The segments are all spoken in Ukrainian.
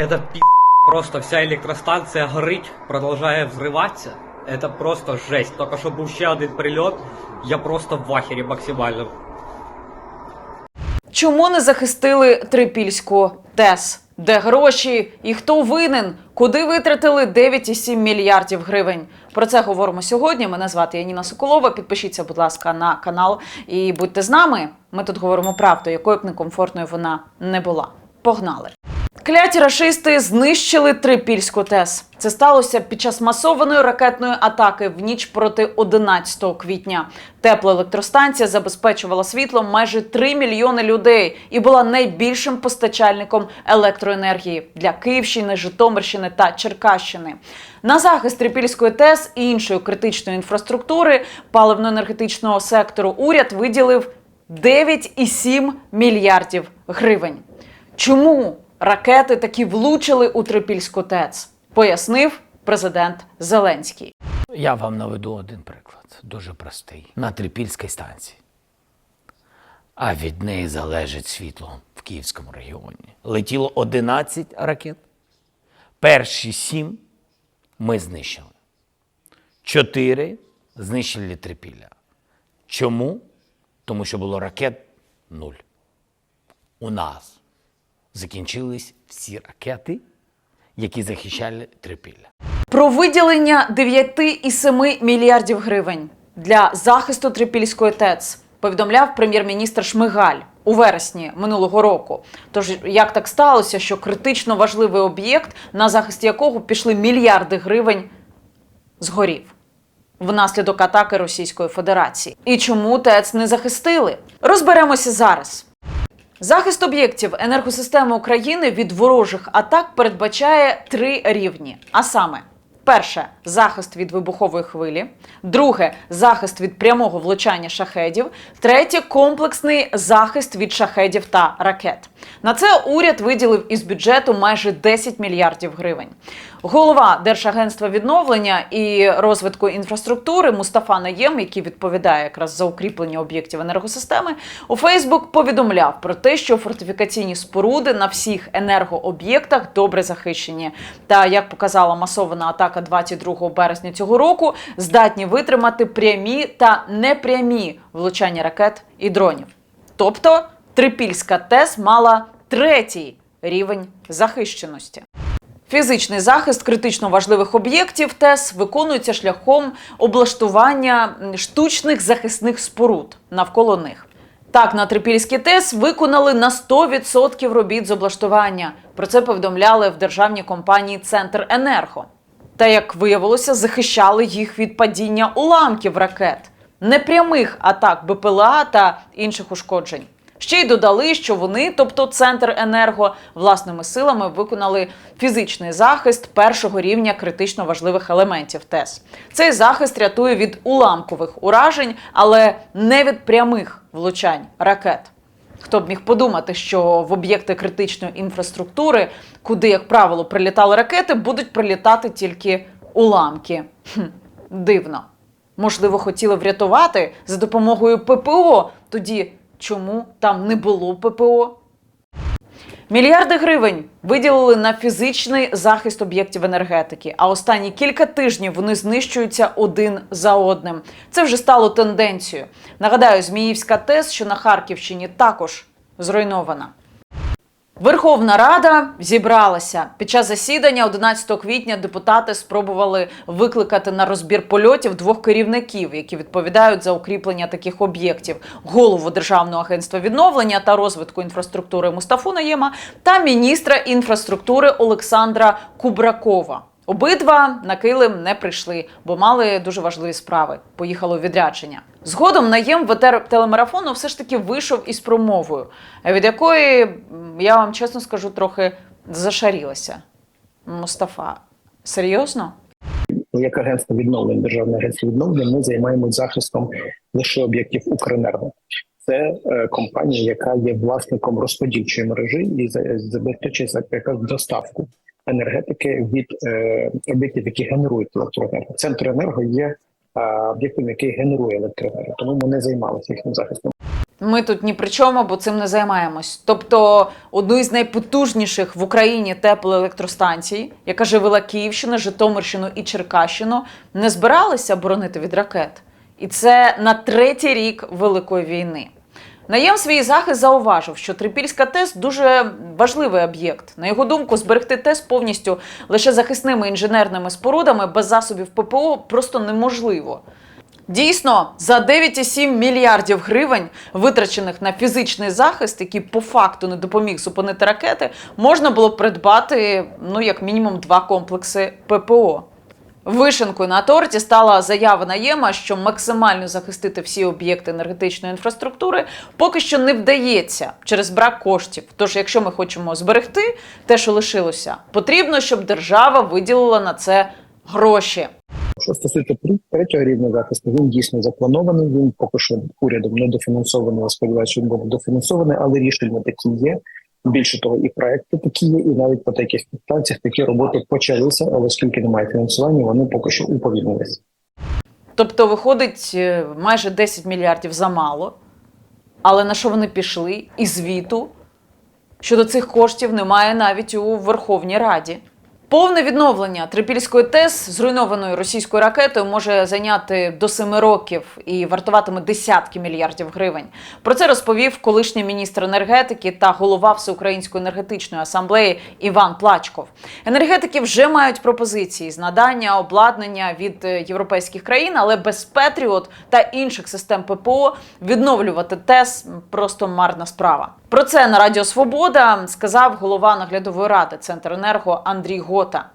Это пи***. Просто вся электростанция горить, продолжая взрываться. Это просто жесть. Только что був ще один прильот, я просто в ахері максимально. Чому не захистили Трипільську ТЕС? Де гроші і хто винен? Куди витратили 9,7 мільярдів гривень? Про це говоримо сьогодні. Мене звати Яніна Соколова. Підпишіться, будь ласка, на канал і будьте з нами. Ми тут говоримо правду, якою б некомфортною вона не була. Погнали! Кляті рашисти знищили Трипільську ТЕС. Це сталося під час масованої ракетної атаки в ніч проти 11 квітня. Теплоелектростанція забезпечувала світлом майже 3 мільйони людей і була найбільшим постачальником електроенергії для Київщини, Житомирщини та Черкащини. На захист Трипільської ТЕС і іншої критичної інфраструктури паливно-енергетичного сектору уряд виділив 9,7 мільярдів гривень. Чому ракети таки влучили у Трипільську ТЕЦ? Пояснив президент Зеленський. Я вам наведу один приклад, дуже простий. На Трипільській станції. А від неї залежить світло в Київському регіоні. Летіло 11 ракет. Перші сім ми знищили. Чотири знищили Трипілля. Чому? Тому що було ракет нуль. У нас закінчились всі ракети, які захищали Трипілля. Про виділення 9,7 мільярдів гривень для захисту Трипільської ТЕЦ повідомляв прем'єр-міністр Шмигаль у вересні минулого року. Тож як так сталося, що критично важливий об'єкт, на захист якого пішли мільярди гривень, згорів внаслідок атаки Російської Федерації? І чому ТЕЦ не захистили? Розберемося зараз. Захист об'єктів енергосистеми України від ворожих атак передбачає три рівні. А саме, перше захист від вибухової хвилі, друге захист від прямого влучання шахедів, третє комплексний захист від шахедів та ракет. На це уряд виділив із бюджету майже 10 мільярдів гривень. Голова Держагентства відновлення і розвитку інфраструктури Мустафа Наєм, який відповідає якраз за укріплення об'єктів енергосистеми, у Фейсбук повідомляв про те, що фортифікаційні споруди на всіх енергооб'єктах добре захищені. Та як показала масована атака 22 березня цього року, здатні витримати прямі та непрямі влучання ракет і дронів. Тобто Трипільська ТЕС мала третій рівень захищеності. Фізичний захист критично важливих об'єктів ТЕС виконується шляхом облаштування штучних захисних споруд навколо них. Так, на Трипільській ТЕС виконали на 100% робіт з облаштування. Про це повідомляли в державній компанії Центр Енерго. Та як виявилося, захищали їх від падіння уламків ракет, непрямих атак БПЛА та інших ушкоджень. Ще й додали, що вони, тобто Центр Енерго, власними силами виконали фізичний захист першого рівня критично важливих елементів ТЕС. Цей захист рятує від уламкових уражень, але не від прямих влучань ракет. Хто б міг подумати, що в об'єкти критичної інфраструктури, куди, як правило, прилітали ракети, будуть прилітати тільки уламки. Хм, дивно. Можливо, хотіли врятувати за допомогою ППО. Тоді чому там не було ППО? Мільярди гривень виділили на фізичний захист об'єктів енергетики, а останні кілька тижнів вони знищуються один за одним. Це вже стало тенденцією. Нагадаю, Зміївська ТЕС, що на Харківщині, також зруйнована. Верховна Рада зібралася під час засідання 11 квітня. Депутати спробували викликати на розбір польотів двох керівників, які відповідають за укріплення таких об'єктів: голову Державного агентства відновлення та розвитку інфраструктури Мустафу Наєма та міністра інфраструктури Олександра Кубракова. Обидва на Килим не прийшли, бо мали дуже важливі справи. Поїхали у відрядження. Згодом наєм в етер телемарафону все ж таки вийшов із промовою, від якої я вам чесно скажу, трохи зашарілася. Мустафа, серйозно? як агентство відновлення державне агентство відновлення, ми займаємося захистом лише об'єктів Укренерго. Це е, компанія, яка є власником розподільчої мережі і за- забезпечує якраз доставку енергетики від е, об'єктів, які генерують електроенергію. Центр енерго є об'єктом, який генерує електроенергію. Тому ми не займалися їхнім захистом. Ми тут ні при чому, бо цим не займаємось. Тобто, одну із найпотужніших в Україні теплоелектростанцій, яка живила Київщину, Житомирщину і Черкащину, не збиралися боронити від ракет. І це на третій рік Великої війни. Наєм свій захист зауважив, що Трипільська ТЕС дуже важливий об'єкт. На його думку, зберегти ТЕС повністю лише захисними інженерними спорудами без засобів ППО просто неможливо. Дійсно, за 9,7 мільярдів гривень, витрачених на фізичний захист, який по факту не допоміг зупинити ракети, можна було придбати ну як мінімум два комплекси ППО. Вишенкою на торті стала заява наєма, що максимально захистити всі об'єкти енергетичної інфраструктури поки що не вдається через брак коштів. Тож, якщо ми хочемо зберегти те, що лишилося, потрібно, щоб держава виділила на це гроші. Що стосується третього рівня захисту, він дійсно запланований. Він поки що урядом не дофінансований. Сподіваюся, він буде дофінансований, але рішення такі є. Більше того, і проекти такі є, і навіть по таких підстанціях такі роботи почалися, але оскільки немає фінансування, вони поки що уповільнилися. Тобто, виходить е, майже 10 мільярдів замало. Але на що вони пішли? І звіту щодо цих коштів немає навіть у Верховній Раді. Повне відновлення Трипільської ТЕС, зруйнованої російською ракетою, може зайняти до семи років і вартуватиме десятки мільярдів гривень. Про це розповів колишній міністр енергетики та голова Всеукраїнської енергетичної асамблеї Іван Плачков. Енергетики вже мають пропозиції з надання обладнання від е, європейських країн, але без Петріот та інших систем ППО відновлювати ТЕС просто марна справа. Про це на Радіо Свобода сказав голова наглядової ради Центренерго Андрій Гота.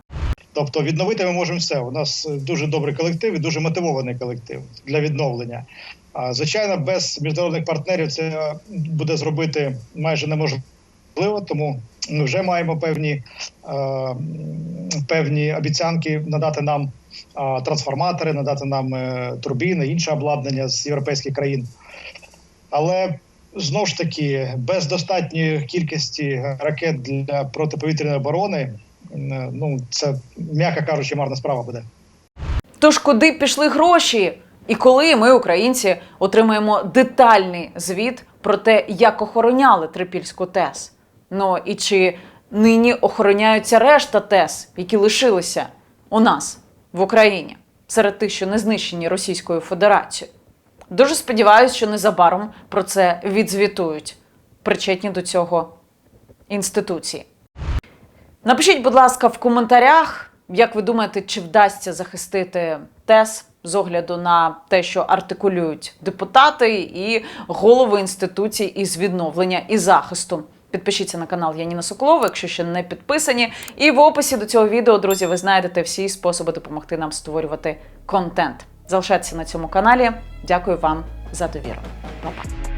Тобто відновити ми можемо все. У нас дуже добрий колектив і дуже мотивований колектив для відновлення. Звичайно, без міжнародних партнерів це буде зробити майже неможливо, тому ми вже маємо певні, певні обіцянки надати нам трансформатори, надати нам е, турбіни, інше обладнання з європейських країн. Але знову ж таки, без достатньої кількості ракет для протиповітряної оборони, е, ну це м'яко кажучи, марна справа буде. Тож куди пішли гроші? І коли ми, українці, отримаємо детальний звіт про те, як охороняли Трипільську ТЕС? Ну і чи нині охороняються решта ТЕС, які лишилися у нас в Україні, серед тих, що не знищені Російською Федерацією? Дуже сподіваюся, що незабаром про це відзвітують причетні до цього інституції. Напишіть, будь ласка, в коментарях, як ви думаєте, чи вдасться захистити ТЕС з огляду на те, що артикулюють депутати і голови інституцій із відновлення і захисту. Підпишіться на канал Яніна Соколова, якщо ще не підписані. І в описі до цього відео, друзі, ви знайдете всі способи допомогти нам створювати контент. Залишайтеся на цьому каналі. Дякую вам за довіру. Па-па.